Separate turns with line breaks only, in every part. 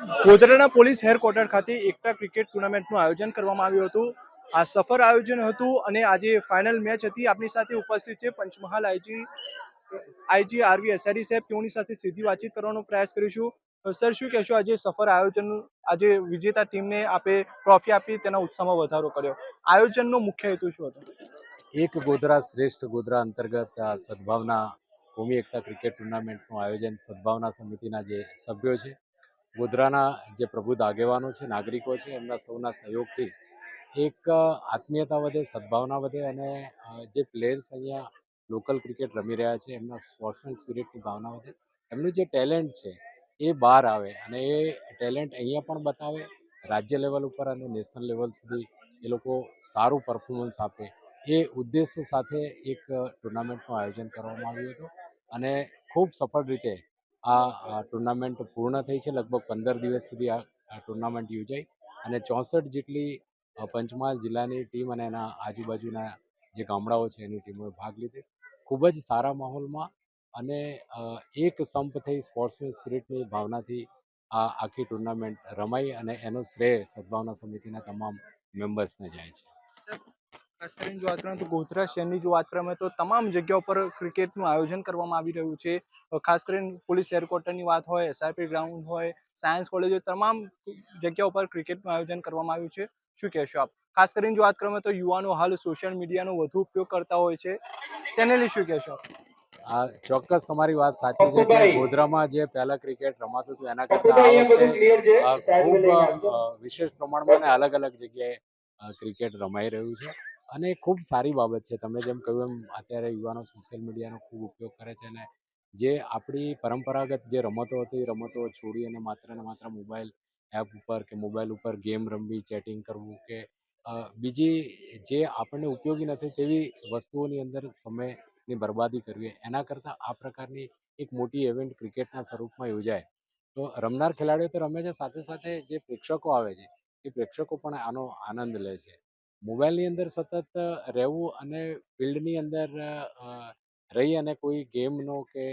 ગોધરાના police headquarter ખાતે એકતા cricket ટુર્નામેન્ટનું આયોજન કરવામાં આવ્યું હતું. આ સફળ આયોજન હતું અને આજે ફાઇનલ મેચ હતી. આપણી સાથે ઉપસ્થિત છે પંચમહાલ આઈજી આઈજી આરવી એસઆરી સાહેબ. તેઓની સાથે સીધી વાતચીત કરવાનો પ્રયાસ કરીશું. સર, શું કહેશો આજે સફળ આયોજન, આજે વિજેતા ટીમને આપે ટ્રોફી આપી, તેના ઉત્સાહમાં વધારો કર્યો. આયોજનનો મુખ્ય હેતુ શું હતો?
એક ગોધરા શ્રેષ્ઠ ગોધરા અંતર્ગત સદભાવના, ભૂમિ એકતા ક્રિકેટ ટુર્નામેન્ટનું આયોજન સદભાવના સમિતિના જે સભ્યો છે ગોધરાના જે પ્રબુદ્ધ આગેવાનો છે, નાગરિકો છે, એમના સૌના સહયોગથી એક આત્મીયતા વધે, સદભાવના વધે અને જે પ્લેયર્સ અહીંયા લોકલ ક્રિકેટ રમી રહ્યા છે, એમના સ્પોર્ટ્સમેન સ્પિરિટની ભાવના વધે. એમનું જે ટેલેન્ટ છે, એ બહાર આવે અને એ ટેલેન્ટ અહીંયા પણ બતાવે, રાજ્ય લેવલ ઉપર અને નેશનલ લેવલ સુધી એ લોકો સારું પરફોર્મન્સ આપે. એ ઉદ્દેશ્ય સાથે એક ટુર્નામેન્ટનું આયોજન કરવામાં આવ્યું હતું અને ખૂબ સફળ રીતે આ ટુર્નામેન્ટ પૂર્ણ થઈ છે, લગભગ પંદર દિવસ સુધી આ ટુર્નામેન્ટ યોજાઈ અને ચોસઠ જેટલી પંચમહાલ જિલ્લાની ટીમ અને એના આજુબાજુના જે ગામડાઓ છે, એની ટીમોએ ભાગ લીધો. ખૂબ જ સારા માહોલમાં અને એક સંપ થઈ સ્પોર્ટ્સમેન સ્પિરિટની ભાવનાથી આ આખી ટુર્નામેન્ટ રમાઈ અને એનો શ્રેય સદભાવના સમિતિના તમામ મેમ્બર્સને જાય છે.
ખાસ કરીને જો વાત કરીએ તો ગોધરા શહેરની જો વાત કરવામાં તો તમામ જગ્યાઓ પર ક્રિકેટનું આયોજન કરવામાં આવી રહ્યું છે. ખાસ કરીને પોલીસ હેડક્વાર્ટરની વાત હોય એસઆરપી ગ્રાઉન્ડ હોય સાયન્સ કોલેજ હોય તમામ જગ્યાઓ પર ક્રિકેટનું આયોજન કરવામાં આવ્યું છે. શું કહેશો આપ? ખાસ કરીને જો વાત કરવામાં તો યુવાનો હાલ સોશિયલ મીડિયાનો વધુ ઉપયોગ કરતા હોય છે. તેને લઈ શું કહેશો
આ ચોક્કસ તમારી વાત સાચી છે કે ગોધરામાં જે પહેલા ક્રિકેટ રમાતું હતું એના કરતાં ખૂબ વિશેષ પ્રમાણમાં અલગ અલગ જગ્યાએ ક્રિકેટ રમાઈ રહ્યું છે. અને ખૂબ સારી બાબત છે. તમે જેમ કહ્યું એમ, અત્યારે યુવાનો સોશિયલ મીડિયાનો ખૂબ ઉપયોગ કરે છે અને જે આપણી પરંપરાગત જે રમતો હતી રમતો છોડી અને માત્ર ને માત્ર મોબાઈલ એપ ઉપર કે મોબાઈલ ઉપર ગેમ રમવી, ચેટિંગ કરવું કે બીજી જે આપણને ઉપયોગી નથી તેવી વસ્તુઓની અંદર સમયની બરબાદી કરવી, એના કરતાં આ પ્રકારની એક મોટી ઇવેન્ટ ક્રિકેટના સ્વરૂપમાં યોજાય. તો રમનાર ખેલાડીઓ તો રમે છે, સાથે સાથે જે પ્રેક્ષકો આવે છે, એ પ્રેક્ષકો પણ આનો આનંદ લે છે. મોબાઈલની અંદર સતત રહેવું અને ફિલ્ડની અંદર રહી અને કોઈ ગેમનો કે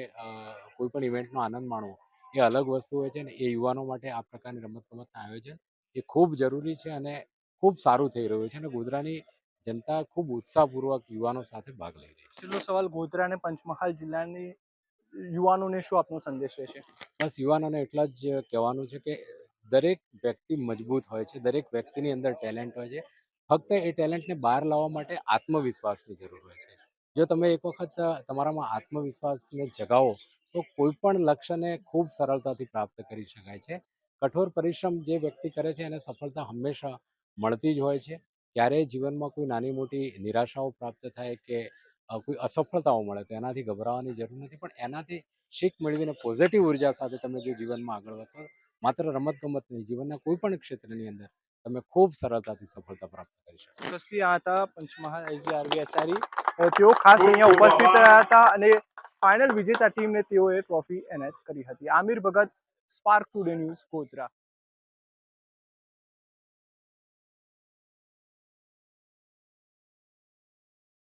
કોઈ પણ ઇવેન્ટનો આનંદ માણવો એ અલગ વસ્તુ હોય છે ને એ યુવાનો માટે આ પ્રકારની રમતગમતના આયોજન એ ખૂબ જરૂરી છે અને ખૂબ સારું થઈ રહ્યું છે અને ગોધરાની જનતા ખૂબ ઉત્સાહપૂર્વક યુવાનો સાથે ભાગ લઈ રહી છે.
છેલ્લો સવાલ ગોધરા અને પંચમહાલ જિલ્લાની યુવાનોને શું આપનો સંદેશ રહેશે?
બસ યુવાનોને એટલા જ કહેવાનું છે કે દરેક વ્યક્તિ મજબૂત હોય છે દરેક વ્યક્તિની અંદર ટેલેન્ટ હોય છે ફક્ત એ ટેલેન્ટને બહાર લાવવા માટે આત્મવિશ્વાસની જરૂર હોય છે. જો તમે એક વખત તમારામાં આત્મવિશ્વાસને જગાવો, તો કોઈ પણ લક્ષ્યને ખૂબ સરળતાથી પ્રાપ્ત કરી શકાય છે. કઠોર પરિશ્રમ જે વ્યક્તિ કરે છે, એને સફળતા હંમેશા મળતી જ હોય છે. ક્યારેય જીવનમાં કોઈ નાની મોટી નિરાશાઓ પ્રાપ્ત થાય કે કોઈ અસફળતાઓ મળે, તો એનાથી ગભરાવાની જરૂર નથી. પણ એનાથી શીખ મેળવીને પોઝિટિવ ઊર્જા સાથે તમે જો જીવનમાં આગળ વધશો, માત્ર રમતગમત નહીં, જીવનના કોઈ પણ ક્ષેત્રની અંદર તમે ખૂબ સરળતાથી સફળતા પ્રાપ્ત કરી શકો
ઉપસ્થિત આ હતા પંચમહાલ એસઆરઈ તેઓ ખાસ અહીંયા ઉપસ્થિત રહ્યા હતા અને ફાઇનલ વિજેતા ટીમને તેઓએ ટ્રોફી એનાયત કરી હતી. Aamir Bhagat spark today news Godhra.